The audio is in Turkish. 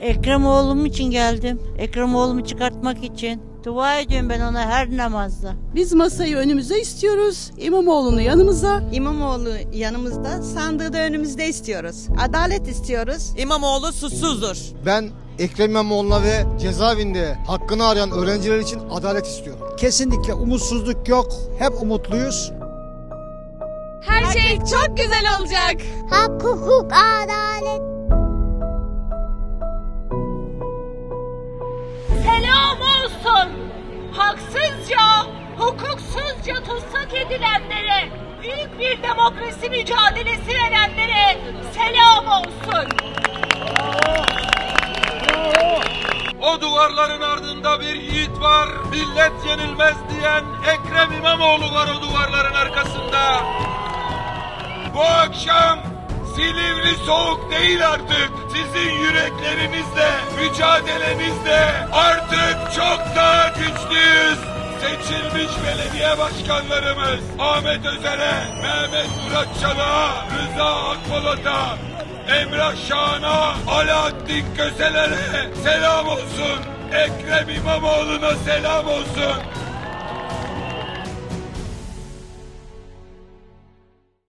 Ekrem oğlum için geldim. Ekrem oğlumu çıkartmak için. Dua ediyorum ben ona her namazda. Biz masayı önümüze istiyoruz. İmamoğlu'nu yanımıza. İmamoğlu yanımızda, sandığı da önümüzde istiyoruz. Adalet istiyoruz. İmamoğlu suçsuzdur. Ben Ekrem İmamoğlu'na ve cezaevinde hakkını arayan öğrenciler için adalet istiyorum. Kesinlikle umutsuzluk yok. Hep umutluyuz. Her şey çok güzel olacak. Hak, hukuk, adalet. Haksızca, hukuksuzca tutsak edilenlere, büyük bir demokrasi mücadelesi verenlere selam olsun. O duvarların ardında bir yiğit var. Millet yenilmez diyen Ekrem İmamoğlu var o duvarların arkasında. Bu akşam Silivri soğuk değil artık. Sizin yüreklerinizle, mücadelenizle artık çok daha güçlüyüz. Seçilmiş belediye başkanlarımız Ahmet Özer'e, Mehmet Murat Çalık'a, Rıza Akpolat'a, Emrah Şahan'a, Alaaddin Köseler'e selam olsun. Ekrem İmamoğlu'na selam olsun.